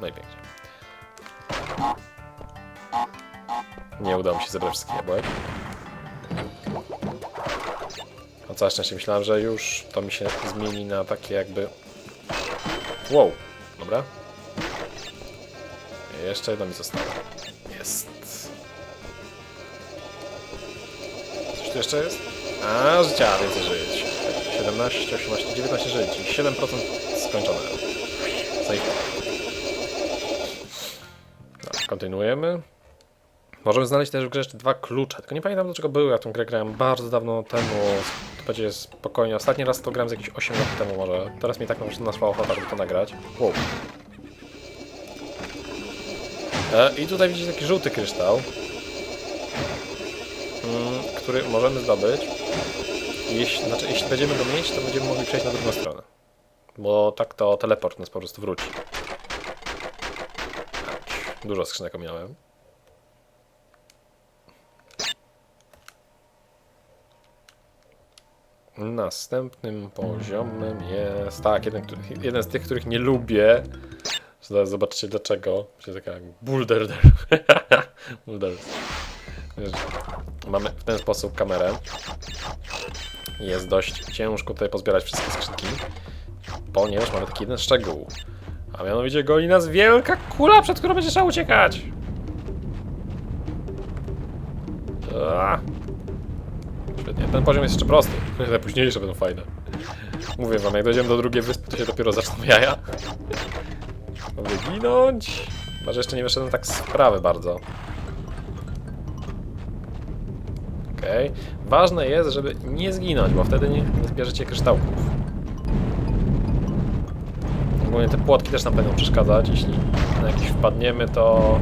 No i pięknie. Nie udało mi się zebrać wszystkich jabłek. O całe szczęście myślałem, że już to mi się zmieni na takie jakby... Wow, dobra. Jeszcze jedno mi zostało. Jest. Coś tu jeszcze jest? A, życia, więcej żyć. 17, 18, 19 żyć. i 7% skończone. Save. Kontynuujemy. Możemy znaleźć też w grze jeszcze dwa klucze, tylko nie pamiętam do czego były. Ja tą grę grałem bardzo dawno temu. To będzie spokojnie. Ostatni raz to grałem z jakieś 8 lat temu może. Teraz mi tak naszła ochota, żeby to nagrać. Wow. E, I tutaj widzicie taki żółty kryształ, mm, który możemy zdobyć. Jeśli, znaczy, jeśli będziemy go mieć, to będziemy mogli przejść na drugą stronę. Bo tak to teleport nas po prostu wróci. Dużo skrzynek ominąłem. Następnym poziomem jest. Tak, jeden, jeden z tych, których nie lubię. Zaraz zobaczycie dlaczego. Będzie taka boulder. boulder. Wiesz, Mamy w ten sposób kamerę. Jest dość ciężko tutaj pozbierać wszystkie skrzynki. Ponieważ mamy taki jeden szczegół. A mianowicie goni nas wielka kula, przed którą będzie trzeba uciekać. Świetnie. Ten poziom jest jeszcze prosty. Te późniejsze będą fajne. Mówię wam, jak dojdziemy do drugiej wyspy, to się dopiero zaczną jaja. Mogę ginąć. Może jeszcze nie wyszedłem tak z sprawy bardzo. Okej. Ważne jest, żeby nie zginąć, bo wtedy nie zbierzecie kryształków. Ogólnie te płotki też nam będą przeszkadzać. Jeśli na jakiś wpadniemy, to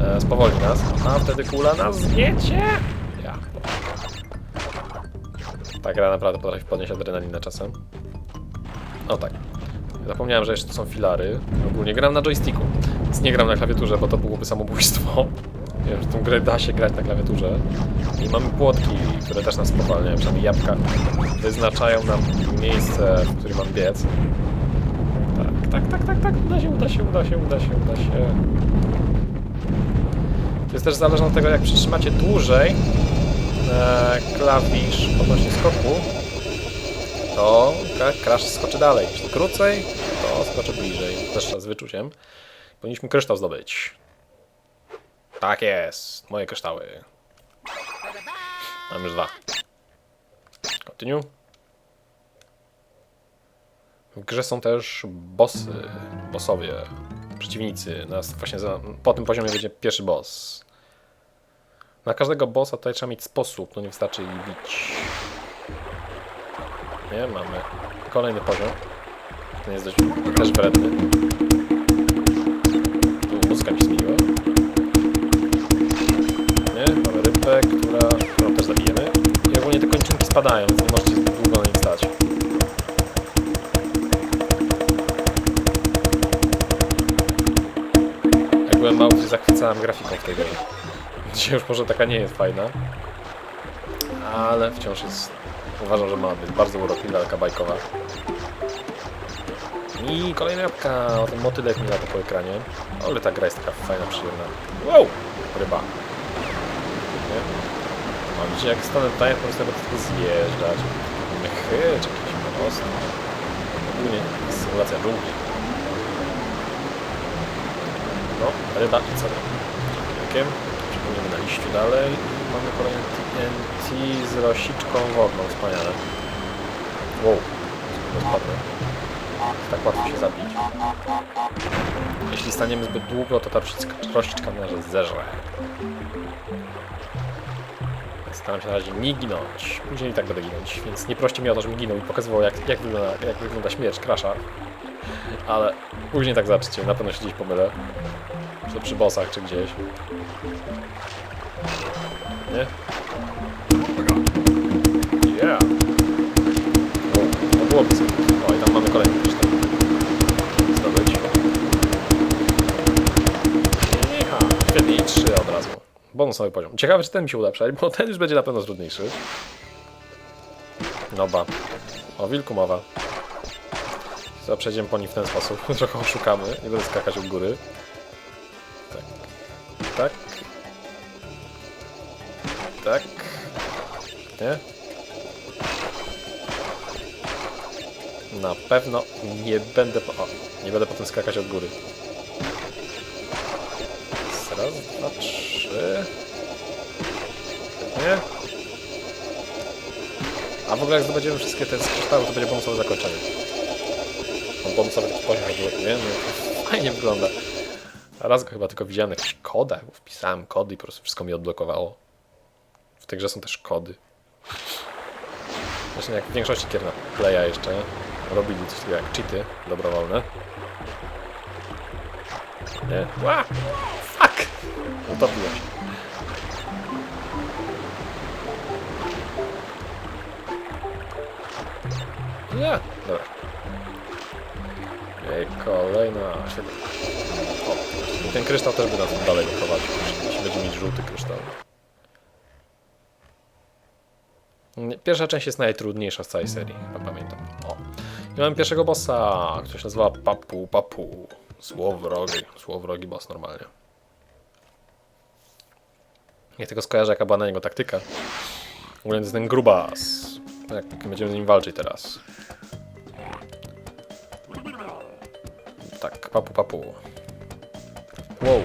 e, nas. A wtedy kula nas zgniecie! Ja. Ta gra naprawdę potrafi podnieść adrenalinę czasem. O tak. Zapomniałem, że jeszcze są filary. Ogólnie gram na joysticku, więc nie gram na klawiaturze, bo to byłoby samobójstwo. Wiem, że tą grę da się grać na klawiaturze. I mamy płotki, które też nas spowalniają, przynajmniej jabłka. Wyznaczają nam miejsce, w którym mam biec. Tak, tak, tak, tak, tak, uda się, uda się, uda się, uda się, uda się. To jest też zależne od tego, jak przytrzymacie dłużej e, klawisz odnośnie skoku, to Crash skoczy dalej. Jeśli krócej, to skoczy bliżej. Też z wyczuciem. Powinniśmy kryształ zdobyć. Tak jest. Moje kryształy. Mam już dwa. Continue. W grze są też bossy, bossowie, przeciwnicy. Nas właśnie za, po tym poziomie będzie pierwszy boss. Na każdego bossa tutaj trzeba mieć sposób, to nie wystarczy ich bić. Nie, mamy kolejny poziom. Ten jest dość też wredny. Tu muzyka mi zmieniła. Nie, mamy rybę, która, którą też zabijemy. I ogólnie te kończynki spadają, więc możecie zachwycałem grafiką w tej grze. Dzisiaj już może taka nie jest fajna. Ale wciąż jest... Uważam, że ma być bardzo urokliwa, taka bajkowa. I kolejna jabłka, o ten motylek mi lata po ekranie. Ale ta gra jest taka fajna, przyjemna. Wow! Ryba. Nie? Mam jak stanę tutaj, to sobie będę tylko zjeżdżać. Mychy, czy jakieś monosy. Ogólnie symulacja dżungli. No, ryba i co? Jakiem? Przypomnijmy na liściu dalej. Mamy kolejny TNT z rosiczką wodną, wspaniale. Wow, spadnę. Tak łatwo się zabić. Jeśli staniemy zbyt długo, to ta rosiczka, nas zerze. Staram się na razie nie ginąć. Później i tak będę ginąć, więc nie proście mnie o to, żebym ginął i pokazywał jak, jak, wygląda, jak wygląda śmierć Crasha. Ale później tak zobaczycie, na pewno się gdzieś pomylę. Czy to przy bossach, czy gdzieś. Nie? Yeah! O, to byłoby coś. O, i tam mamy kolejny kryształ. Zdobyć. Iha, świetnie, i trzy od razu. Bonusowy poziom. Ciekawe, czy ten mi się uda przejść, bo ten już będzie na pewno trudniejszy. No ba. O wilku mowa. To przejdziemy po nim w ten sposób. Trochę oszukamy. Nie będę skakać od góry. Tak. Tak. Nie? Na pewno nie będę po... O, nie będę potem skakać od góry. Raz, dwa, trzy. Nie? A w ogóle jak zdobędziemy wszystkie te kryształy, to będzie bonusowe zakończenie. Mam bonusowy poziom nie? No, fajnie wygląda. Raz go chyba tylko jakichś kodach, bo wpisałem kody i po prostu wszystko mi odblokowało. W tej grze są też kody. Zresztą jak w większości gier na Playa jeszcze robili coś takiego jak cheaty dobrowolne. Nie? Ła! Fuck! Utopiłem się. Nie, dobra. Ej, kolejna. O, ten kryształ też by nas dalej prowadził, jeśli będziemy mieć żółty kryształ. Pierwsza część jest najtrudniejsza z całej serii, chyba pamiętam. O. I mamy pierwszego bossa, się nazywa Papu Papu. Złowrogi. Złowrogi boss normalnie. Ja tego skojarzę, jaka była na niego taktyka. W ogóle jest ten grubas. Jak będziemy z nim walczyć teraz. Tak, papu papu. Wow.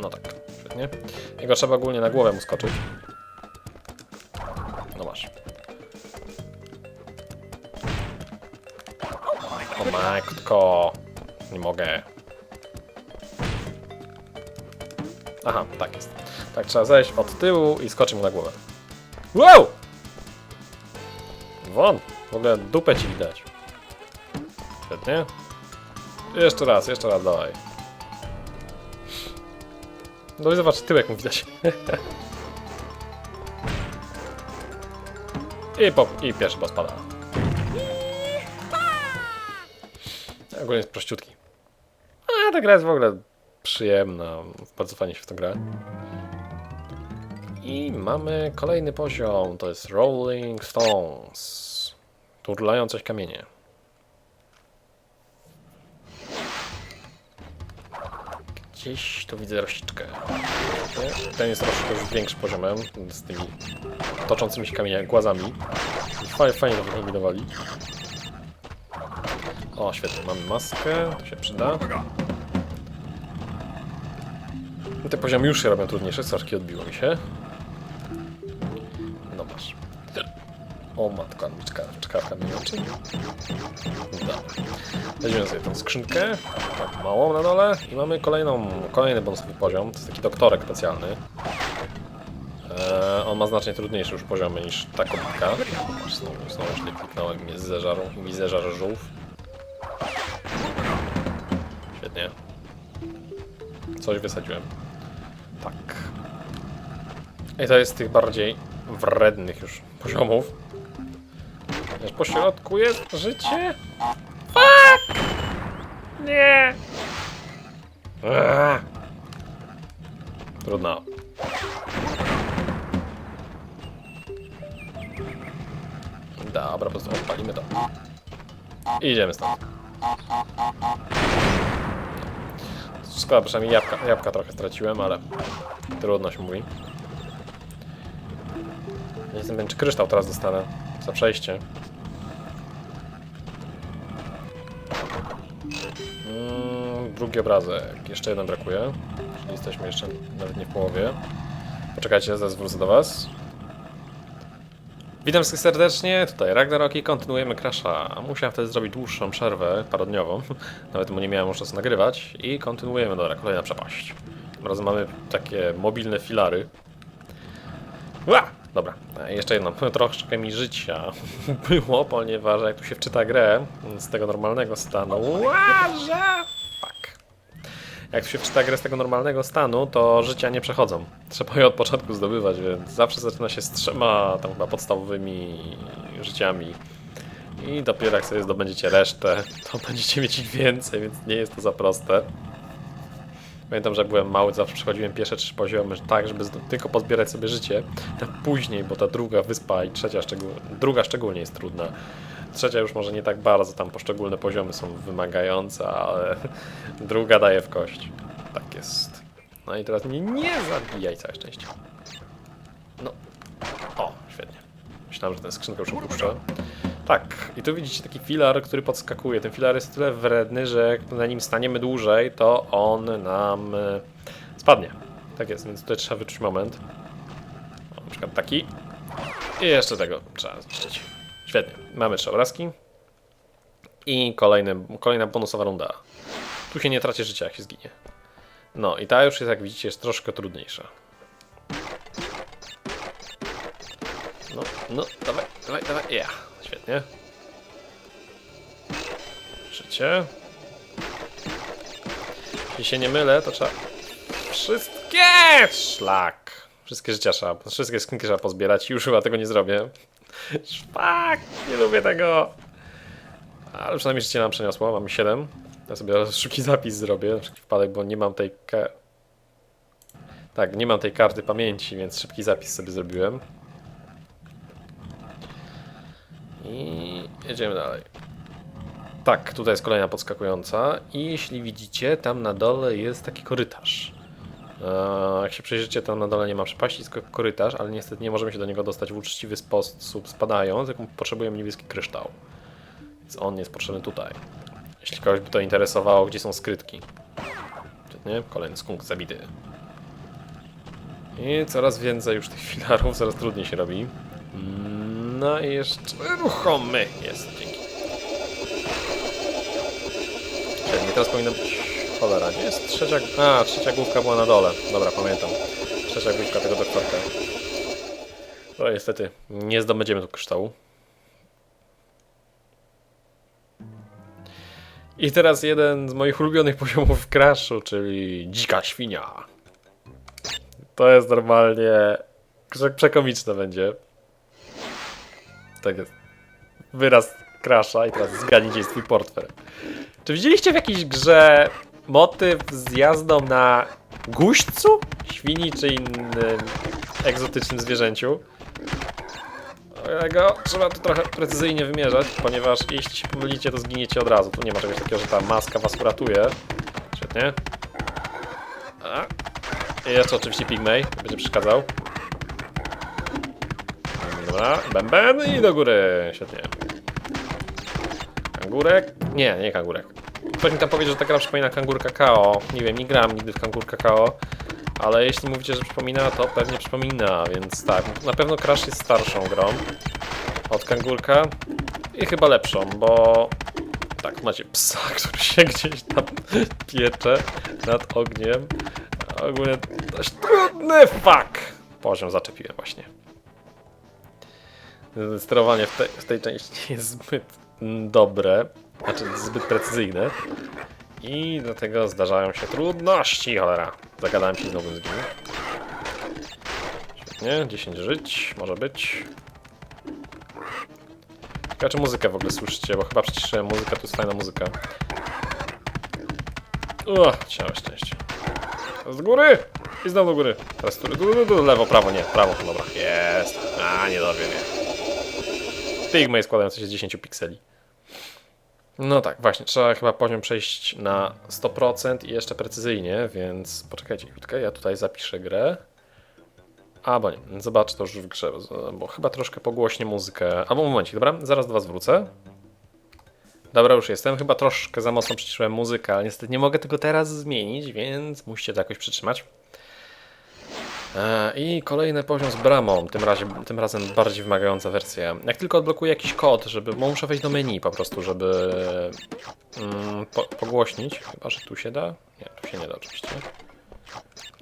No tak, świetnie. Jego trzeba ogólnie na głowę mu skoczyć. No masz. O matko. Nie mogę. Aha, tak jest. Tak, trzeba zejść od tyłu i skoczyć mu na głowę. Wow! Won! W ogóle dupę ci widać. Świetnie. Jeszcze raz, jeszcze raz, dawaj. No i zobacz, tyłek mu widać. I, pop, I pierwszy boss pada. Ogólnie jest prościutki. A ta gra jest w ogóle przyjemna. Bardzo fajnie się w to gra. I mamy kolejny poziom. To jest Rolling Stones. Turlają coś kamienie. Gdzieś tu widzę rościczkę. Ten jest troszkę już większy poziomem z tymi toczącymi się kamieniami, głazami. Fajnie, fajnie to wykombinowali. O, świetnie, mamy maskę, to się przyda. I te poziomy już się robią trudniejsze, straszki odbiło mi się. O matko, czka, czkawka mi oczy. Dobra. Weźmiemy sobie tą skrzynkę, tak małą na dole i mamy kolejną, kolejny bonusowy poziom. To jest taki doktorek specjalny. Eee, on ma znacznie trudniejsze już poziomy niż ta kobitka. Znowu, znowu źle kliknąłem i mnie mi żółw. Świetnie. Coś wysadziłem. Tak. I to jest z tych bardziej wrednych już poziomów. Wiesz, po środku jest życie? Fuck! Nie! Eee. Trudno. Dobra, po prostu odpalimy to. I idziemy stąd. Szkoda, przynajmniej jabłka, jabłka trochę straciłem, ale trudno się mówi. Nie jestem pewien, czy kryształ teraz dostanę za przejście. Mm, drugi obrazek. Jeszcze jeden brakuje. Czyli jesteśmy jeszcze nawet nie w połowie. Poczekajcie, zaraz wrócę do Was. Witam wszystkich serdecznie, tutaj Ragnarok i kontynuujemy Crasha. Musiałem wtedy zrobić dłuższą przerwę, parodniową, nawet mu nie miałem już czasu nagrywać i kontynuujemy, dobra, kolejna przepaść. Tym razem mamy takie mobilne filary. Dobra, a jeszcze jedno, troszkę mi życia było, ponieważ jak tu się wczyta grę z tego normalnego stanu, łaża! Fuck. Jak tu się wczyta grę z tego normalnego stanu, to życia nie przechodzą. Trzeba je od początku zdobywać, więc zawsze zaczyna się z trzema tam chyba podstawowymi życiami. I dopiero jak sobie zdobędziecie resztę, to będziecie mieć ich więcej, więc nie jest to za proste. Pamiętam, że byłem mały, zawsze przechodziłem pierwsze trzy poziomy tak, żeby tylko pozbierać sobie życie. A później, bo ta druga wyspa i trzecia szczególnie, druga szczególnie jest trudna. Trzecia już może nie tak bardzo, tam poszczególne poziomy są wymagające, ale druga daje w kość. Tak jest. No i teraz mnie nie zabijaj całe szczęście. No. O, świetnie. Myślałem, że ten skrzynkę już opuszczę. Tak, i tu widzicie taki filar, który podskakuje. Ten filar jest tyle wredny, że jak na nim staniemy dłużej, to on nam e, spadnie. Tak jest, więc tutaj trzeba wyczuć moment. O, na przykład taki. I jeszcze tego trzeba zniszczyć. Świetnie. Mamy trzy obrazki. I kolejny, kolejna bonusowa runda. Tu się nie traci życia, jak się zginie. No i ta już jest, jak widzicie, jest troszkę trudniejsza. No, no, dawaj, dawaj, dawaj, ja, świetnie. Życie. Jeśli się nie mylę, to trzeba wszystkie szlak. Wszystkie życia trzeba, wszystkie skrzynki trzeba pozbierać i już chyba tego nie zrobię. Szpak, nie lubię tego. Ale przynajmniej życie nam przeniosło, mamy 7. Ja sobie szybki zapis zrobię, na wszelki wypadek, bo nie mam tej. Tak, nie mam tej karty pamięci, więc szybki zapis sobie zrobiłem. I jedziemy dalej. Tak, tutaj jest kolejna podskakująca i jeśli widzicie, tam na dole jest taki korytarz. Eee, jak się przejrzycie, tam na dole nie ma przepaści, tylko korytarz, ale niestety nie możemy się do niego dostać w uczciwy sposób spadając, jak potrzebujemy niebieski kryształ. Więc on jest potrzebny tutaj. Jeśli kogoś by to interesowało, gdzie są skrytki. Nie? Kolejny skunk zabity. I coraz więcej już tych filarów, coraz trudniej się robi. No i jeszcze ruchomy jest, dzięki. Świetnie, teraz powinno być... Cholera, gdzie jest trzecia... A, trzecia główka była na dole. Dobra, pamiętam. Trzecia główka tego doktorka. No niestety, nie zdobędziemy tu kryształu. I teraz jeden z moich ulubionych poziomów w Crashu, czyli dzika świnia. To jest normalnie... prze- Przekomiczne będzie. Tak jest. Wyraz Crasha i teraz zgadnijcie jest twój portfel. Czy widzieliście w jakiejś grze motyw z jazdą na guźcu? Świni czy innym egzotycznym zwierzęciu? Tego trzeba tu trochę precyzyjnie wymierzać, ponieważ jeśli się pomylicie, to zginiecie od razu. Tu nie ma czegoś takiego, że ta maska was uratuje. Świetnie. A. I jeszcze oczywiście Pigmej, będzie przeszkadzał. Dobra, bęben i do góry. Świetnie. Kangurek? Nie, nie kangurek. Ktoś mi tam powiedział, że ta gra przypomina kangur kakao. Nie wiem, nie grałem nigdy w kangur kakao. Ale jeśli mówicie, że przypomina, to pewnie przypomina, więc tak. Na pewno Crash jest starszą grą od kangurka i chyba lepszą, bo tak, macie psa, który się gdzieś tam piecze nad ogniem. Ogólnie dość trudny fuck! Poziom zaczepiłem właśnie. Sterowanie w, te, w tej części jest zbyt dobre, znaczy zbyt precyzyjne. I dlatego zdarzają się trudności, cholera. Zagadałem się znowu z nim. Świetnie, 10 żyć, może być. Ciekawe, czy muzykę w ogóle słyszycie, bo chyba przyciszyłem muzykę, to jest fajna muzyka. O, całe szczęście. Z góry! I znowu do góry. Teraz tu, tu, tu, tu, lewo, prawo, nie, prawo, dobra. Jest. A, nie dobrze, nie. Pigmej składający się z 10 pikseli. No tak, właśnie, trzeba chyba poziom przejść na 100% i jeszcze precyzyjnie, więc poczekajcie chwilkę, ja tutaj zapiszę grę. A, bo nie, zobaczę to już w grze, bo chyba troszkę pogłośnie muzykę. Albo momencik, dobra, zaraz do was wrócę. Dobra, już jestem, chyba troszkę za mocno przyciszyłem muzykę, ale niestety nie mogę tego teraz zmienić, więc musicie to jakoś przytrzymać. E, I kolejny poziom z bramą, tym, razie, tym razem bardziej wymagająca wersja. Jak tylko odblokuję jakiś kod, żeby, bo muszę wejść do menu po prostu, żeby mm, po, pogłośnić. Chyba, że tu się da? Nie, tu się nie da oczywiście.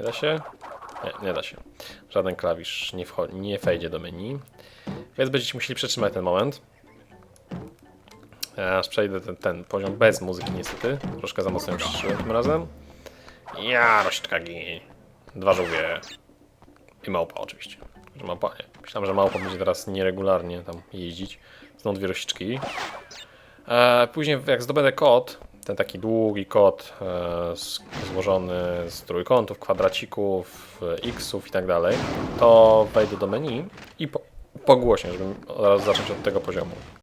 Nie da się? Nie, nie da się. Żaden klawisz nie, nie wejdzie do menu. Więc będziecie musieli przetrzymać ten moment. Ja aż przejdę ten, ten poziom bez muzyki niestety. Troszkę za mocno przyciszyłem tym razem. Ja, rośczkagi. Dwa żółwie. I małpa oczywiście. Że Małpa, nie. Myślałem, że małpa będzie teraz nieregularnie tam jeździć. Są dwie rosiczki. E, później jak zdobędę kod, ten taki długi kod e, złożony z trójkątów, kwadracików, e, xów i tak dalej, to wejdę do menu i po, pogłośnię, żeby zaraz zacząć od tego poziomu.